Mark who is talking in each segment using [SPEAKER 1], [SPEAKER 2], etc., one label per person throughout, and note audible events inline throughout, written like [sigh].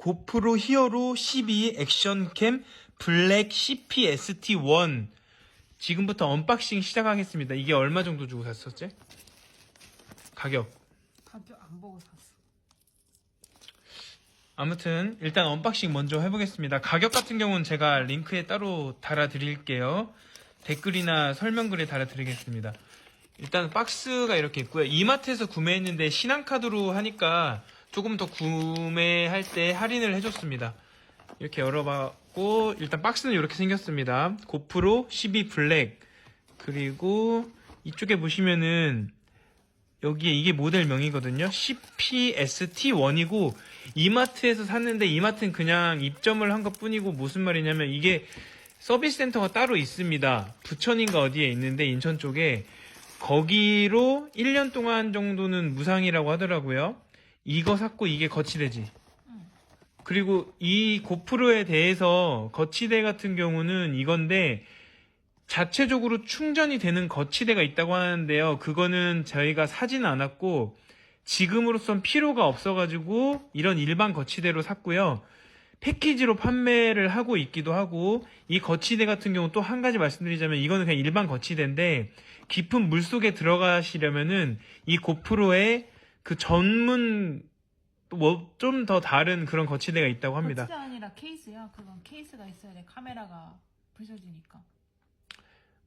[SPEAKER 1] 고프로 히어로 12 액션캠 블랙 CPST1 지금부터 언박싱 시작하겠습니다. 이게 얼마 정도 주고 샀었지? 가격
[SPEAKER 2] 가격 안 보고 샀어.
[SPEAKER 1] 아무튼 일단 언박싱 먼저 해보겠습니다. 가격 같은 경우는 제가 링크에 따로 달아드릴게요. 댓글이나 설명글에 달아드리겠습니다. 일단 박스가 이렇게 있고요. 이마트에서 구매했는데 신한카드로 하니까 조금 더 구매할 때 할인을 해줬습니다. 이렇게 열어봤고 일단 박스는 이렇게 생겼습니다. 고프로 12 블랙 그리고 이쪽에 보시면은 여기에 이게 모델명이거든요. CPST1이고 이마트에서 샀는데 이마트는 그냥 입점을 한 것 뿐이고 무슨 말이냐면 이게 서비스 센터가 따로 있습니다. 부천인가 어디에 있는데 인천 쪽에 거기로 1년 동안 정도는 무상이라고 하더라고요. 이거 샀고 이게 거치대지. 그리고 이 고프로에 대해서 거치대 같은 경우는 이건데 자체적으로 충전이 되는 거치대가 있다고 하는데요. 그거는 저희가 사진 않았고 지금으로선 필요가 없어가지고 이런 일반 거치대로 샀고요. 패키지로 판매를 하고 있기도 하고 이 거치대 같은 경우 또 한 가지 말씀드리자면 이거는 그냥 일반 거치대인데 깊은 물 속에 들어가시려면은 이 고프로에 그 전문 뭐 좀 더 다른 그런 거치대가 있다고 합니다.
[SPEAKER 2] 거치대 아니라 케이스야. 그건 케이스가 있어야 돼. 카메라가 부서지니까.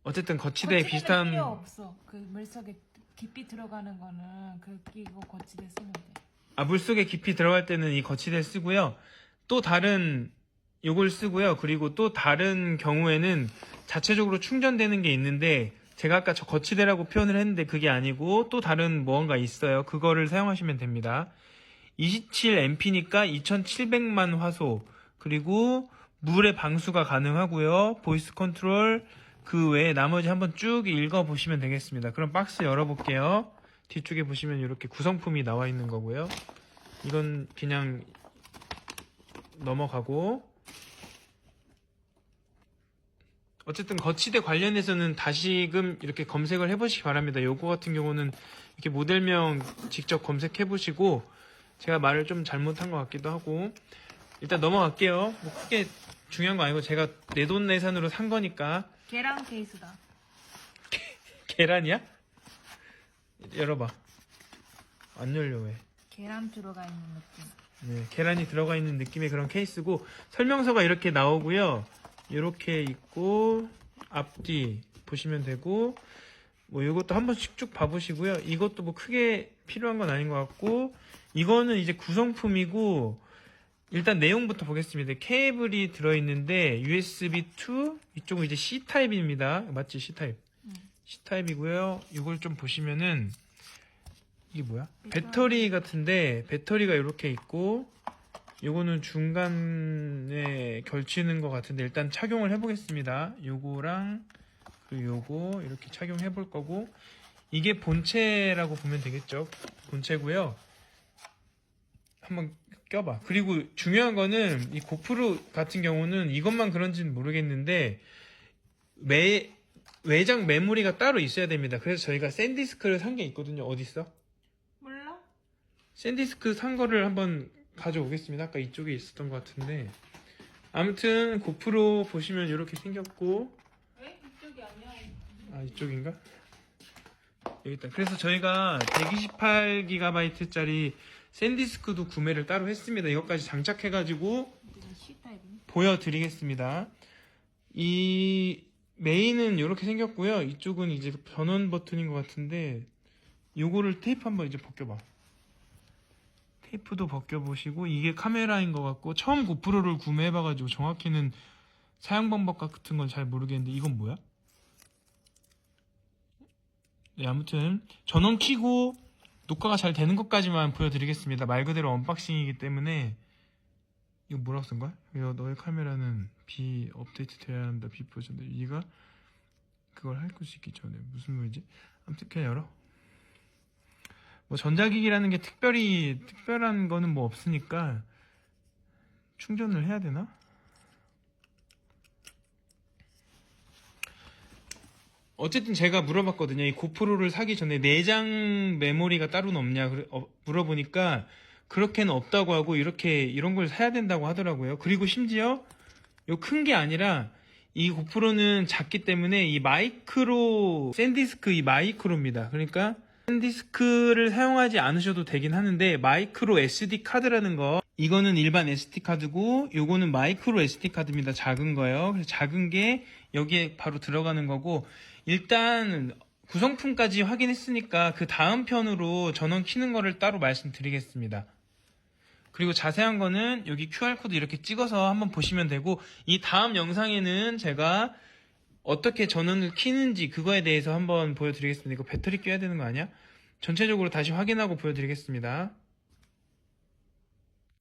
[SPEAKER 1] 어쨌든 거치대
[SPEAKER 2] 거치대는
[SPEAKER 1] 비슷한
[SPEAKER 2] 필요 없어. 그 물속에 깊이 들어가는 거는 그 끼고 거치대 쓰면 돼.
[SPEAKER 1] 아, 물속에 깊이 들어갈 때는 이 거치대 쓰고요. 또 다른 요걸 쓰고요. 그리고 또 다른 경우에는 자체적으로 충전되는 게 있는데 제가 아까 저 거치대라고 표현을 했는데 그게 아니고 또 다른 무언가 있어요. 그거를 사용하시면 됩니다. 27MP니까 2700만 화소 그리고 물의 방수가 가능하고요. 보이스 컨트롤 그 외에 나머지 한번 쭉 읽어 보시면 되겠습니다. 그럼 박스 열어 볼게요. 뒤쪽에 보시면 이렇게 구성품이 나와 있는 거고요. 이건 그냥 넘어가고 어쨌든 거치대 관련해서는 다시금 이렇게 검색을 해보시기 바랍니다. 요거 같은 경우는 이렇게 모델명 직접 검색해 보시고 제가 말을 좀 잘못한 것 같기도 하고 일단 넘어갈게요. 뭐 크게 중요한 거 아니고 제가 내 돈 내산으로 산 거니까
[SPEAKER 2] 계란 케이스다. [laughs]
[SPEAKER 1] 계란이야? 열어봐. 안 열려 왜?
[SPEAKER 2] 계란 들어가 있는 느낌.
[SPEAKER 1] 네, 계란이 들어가 있는 느낌의 그런 케이스고 설명서가 이렇게 나오고요. 이렇게 있고 앞뒤 보시면 되고 뭐 이것도 한 번씩 쭉 봐보시고요. 이것도 뭐 크게 필요한 건 아닌 것 같고 이거는 이제 구성품이고 일단 내용부터 보겠습니다. 케이블이 들어있는데 USB 2 이쪽은 이제 C 타입입니다. 맞지 C 타입.
[SPEAKER 2] 응.
[SPEAKER 1] C 타입이고요. 이걸 좀 보시면은 이게 뭐야?
[SPEAKER 2] 배터리.
[SPEAKER 1] 배터리 같은데 배터리가 이렇게 있고 요거는 중간에 걸치는 것 같은데 일단 착용을 해보겠습니다. 요거랑 그리고 요거 이렇게 착용해 볼 거고 이게 본체라고 보면 되겠죠. 본체고요. 한번 껴봐. 그리고 중요한 거는 이 고프로 같은 경우는 이것만 그런지는 모르겠는데 매 외장 메모리가 따로 있어야 됩니다. 그래서 저희가 샌디스크를 산 게 있거든요. 어디 있어?
[SPEAKER 2] 몰라?
[SPEAKER 1] 샌디스크 산 거를 한번 가져오겠습니다. 아까 이쪽에 있었던 것 같은데. 아무튼 고프로 보시면 이렇게 생겼고,
[SPEAKER 2] 왜? 이쪽이 아니야.
[SPEAKER 1] 아, 이쪽인가? 여기 있다. 그래서 저희가 128GB짜리 샌디스크도 구매를 따로 했습니다. 이것까지 장착해가지고. 보여드리겠습니다. 이 메인은 이렇게 생겼고요. 이쪽은 이제 전원 버튼인 것 같은데 요거를 테이프 한번 이제 벗겨봐. 테이프도 벗겨보시고 이게 카메라인 것 같고 처음 고프로를 구매해봐가지고 정확히는 사용 방법 같은 건 잘 모르겠는데 이건 뭐야? 네 아무튼 전원 키고 녹화가 잘 되는 것까지만 보여드리겠습니다. 말 그대로 언박싱이기 때문에 이거 뭐라고 쓴 거야? 이거 너의 카메라는 비 업데이트 돼야 한다 비 버전 이가 그걸 할 수 있기 전에 무슨 말이지? 아무튼 그냥 열어 뭐 전자기기라는 게 특별히 특별한 거는 뭐 없으니까 충전을 해야 되나? 어쨌든 제가 물어봤거든요. 이 고프로를 사기 전에 내장 메모리가 따로는 없냐 어, 물어보니까 그렇게는 없다고 하고 이렇게 이런 걸 사야 된다고 하더라고요. 그리고 심지어 요 큰 게 아니라 이 고프로는 작기 때문에 이 마이크로 샌디스크 이 마이크로입니다. 그러니까 샌디스크를 사용하지 않으셔도 되긴 하는데 마이크로 SD 카드라는 거 이거는 일반 SD 카드고 요거는 마이크로 SD 카드입니다. 작은 거요. 그래서 작은 게 여기에 바로 들어가는 거고 일단 구성품까지 확인했으니까 그 다음 편으로 전원 키는 거를 따로 말씀드리겠습니다. 그리고 자세한 거는 여기 QR코드 이렇게 찍어서 한번 보시면 되고 이 다음 영상에는 제가 어떻게 전원을 키는지 그거에 대해서 한번 보여드리겠습니다. 이거 배터리 껴야 되는 거 아니야? 전체적으로 다시 확인하고 보여드리겠습니다.